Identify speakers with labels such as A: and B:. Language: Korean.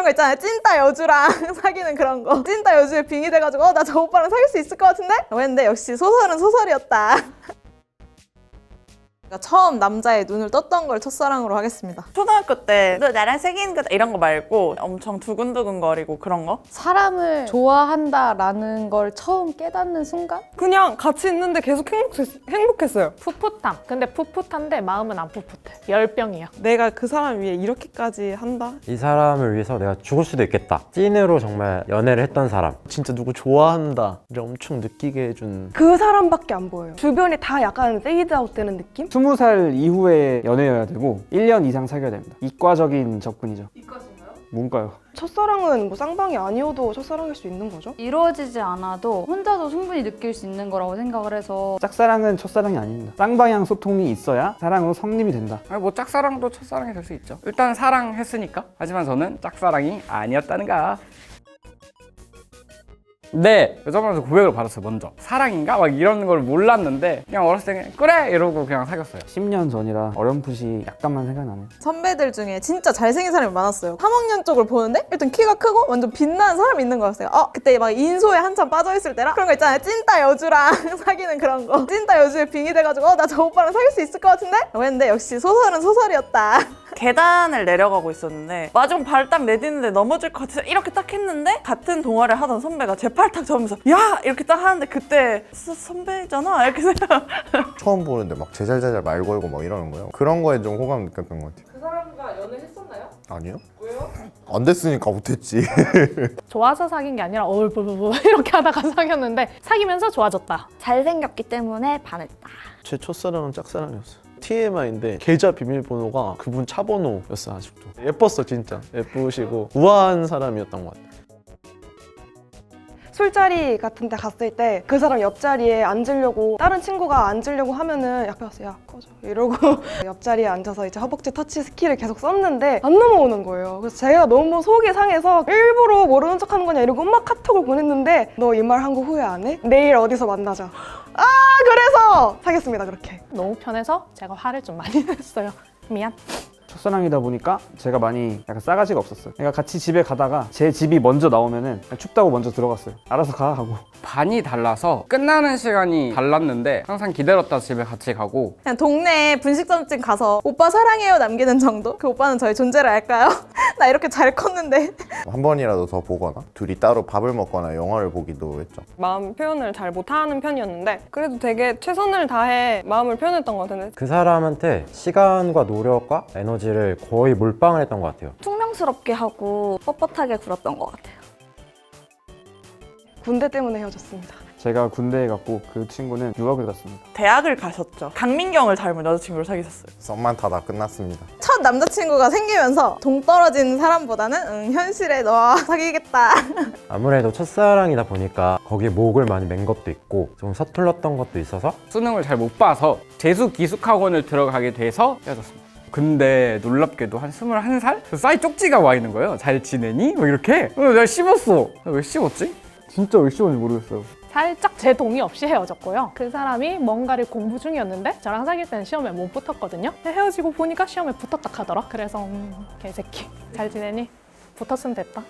A: 그런 거 있잖아요. 찐따 여주랑 사귀는 그런 거. 찐따 여주에 빙의 돼가지고 어, 나 저 오빠랑 사귈 수 있을 것 같은데? 했는데 역시 소설은 소설이었다. 그러니까 처음 남자의 눈을 떴던 걸 첫사랑으로 하겠습니다.
B: 초등학교 때 너 나랑 사귀는 거다 이런 거 말고 엄청 두근두근거리고 그런 거?
C: 사람을 좋아한다라는 걸 처음 깨닫는 순간?
D: 그냥 같이 있는데 계속 행복했, 행복했어요.
E: 풋풋함. 근데 풋풋한데 마음은 안 풋풋해. 열병이야.
D: 내가 그 사람 위해 이렇게까지 한다?
F: 이 사람을 위해서 내가 죽을 수도 있겠다. 찐으로 정말 연애를 했던 사람.
G: 진짜 누구 좋아한다를 엄청 느끼게 해준
H: 그 사람밖에 안 보여요. 주변이 다 약간 페이드아웃 되는 느낌?
I: 20살 이후에 연애여야 되고 1년 이상 사귀어야 됩니다. 이과적인 접근이죠. 이과신가요? 문과요.
H: 첫사랑은 뭐 쌍방이 아니어도 첫사랑일 수 있는 거죠?
C: 이루어지지 않아도 혼자도 충분히 느낄 수 있는 거라고 생각을 해서
I: 짝사랑은 첫사랑이 아닙니다. 쌍방향 소통이 있어야 사랑으로 성립이 된다.
J: 아니, 뭐 짝사랑도 첫사랑이 될 수 있죠. 일단 사랑했으니까. 하지만 저는 짝사랑이 아니었다는가. 네 여자분한테 고백을 받았어요 먼저 사랑인가 막 이런 걸 몰랐는데 그냥 어렸을 때 그냥 그래 이러고 그냥 사귀었어요
I: 10년 전이라 어렴풋이 약간만 생각나네요.
A: 선배들 중에 진짜 잘생긴 사람이 많았어요. 3학년 쪽을 보는데 일단 키가 크고 완전 빛나는 사람이 있는 거였어요. 어 그때 막 인소에 한참 빠져 있을 때라 그런 거 있잖아요. 찐따 여주랑 사귀는 그런 거. 찐따 여주에 빙의 돼가지고 어 나 저 오빠랑 사귈 수 있을 것 같은데? 라고 했는데 역시 소설은 소설이었다.
B: 계단을 내려가고 있었는데 마중 발딱 내딛는데 넘어질 것 같아서 이렇게 딱 했는데 같은 동아를 하던 선배가 제 팔탁 잡으면서 야 이렇게 딱 하는데 그때 서- 선배잖아 이렇게 생각
K: 처음 보는데 막 제잘제잘 말 걸고 막 이러는 거예요. 그런 거에 좀 호감 느꼈던 것 같아요.
D: 그 사람과 연애 했었나요?
K: 아니요? 왜요? 안 됐으니까 못했지.
E: 좋아서 사귄 게 아니라 어울부부부 이렇게 하다가 사귀었는데 사귀면서 좋아졌다.
C: 잘생겼기 때문에 반했다.
G: 제 첫사랑은 짝사랑이었어요. TMI인데 계좌 비밀번호가 그분 차 번호였어 아직도. 예뻤어 진짜. 예쁘시고 우아한 사람이었던 것 같아요.
H: 술자리 같은 데 갔을 때 그 사람 옆자리에 앉으려고 다른 친구가 앉으려고 하면은 옆에 와서 야 꺼져 이러고 옆자리에 앉아서 이제 허벅지 터치 스킬을 계속 썼는데 안 넘어오는 거예요. 그래서 제가 너무 속이 상해서 일부러 모르는 척 하는 거냐 이러고 막 카톡을 보냈는데 너 이 말 한 거 후회 안 해? 내일 어디서 만나자. 아 그래서 사귀었습니다 그렇게.
E: 너무 편해서 제가 화를 좀 많이 냈어요. 미안.
I: 첫사랑이다 보니까 제가 많이 약간 싸가지가 없었어요. 그러니까 같이 집에 가다가 제 집이 먼저 나오면은 춥다고 먼저 들어갔어요. 알아서 가 하고.
J: 반이 달라서 끝나는 시간이 달랐는데 항상 기다렸다 집에 같이 가고
A: 그냥 동네에 분식점집 가서 오빠 사랑해요 남기는 정도? 그 오빠는 저의 존재를 알까요? 나 이렇게 잘 컸는데
K: 한 번이라도 더 보거나 둘이 따로 밥을 먹거나 영화를 보기도 했죠.
D: 마음 표현을 잘 못하는 편이었는데 그래도 되게 최선을 다해 마음을 표현했던 것 같은데
F: 그 사람한테 시간과 노력과 에너지를 거의 몰빵을 했던 것 같아요.
C: 퉁명스럽게 하고 뻣뻣하게 굴었던 것 같아요.
H: 군대 때문에 헤어졌습니다.
I: 제가 군대에 갔고 그 친구는 유학을 갔습니다.
B: 대학을 가셨죠 강민경을 닮은 여자친구를 사귀셨어요
K: 썸만 타다 끝났습니다.
A: 첫 남자친구가 생기면서 동떨어진 사람보다는 응, 현실에 너와 사귀겠다.
F: 아무래도 첫사랑이다 보니까 거기에 목을 많이 맨 것도 있고 좀 서툴렀던 것도 있어서
J: 수능을 잘 못 봐서 재수 기숙학원을 들어가게 돼서 헤어졌습니다 근데 놀랍게도 한 21살? 그 싸이 쪽지가 와 있는 거예요 잘 지내니? 뭐 이렇게 어, 내가 씹었어 왜 씹었지?
I: 진짜 왜 씌웠는지 모르겠어요.
E: 살짝 제 동의 없이 헤어졌고요. 그 사람이 뭔가를 공부 중이었는데 저랑 사귈 때는 시험에 못 붙었거든요. 헤어지고 보니까 시험에 붙었다 하더라. 그래서 음, 개새끼 잘 지내니? 붙었으면 됐다.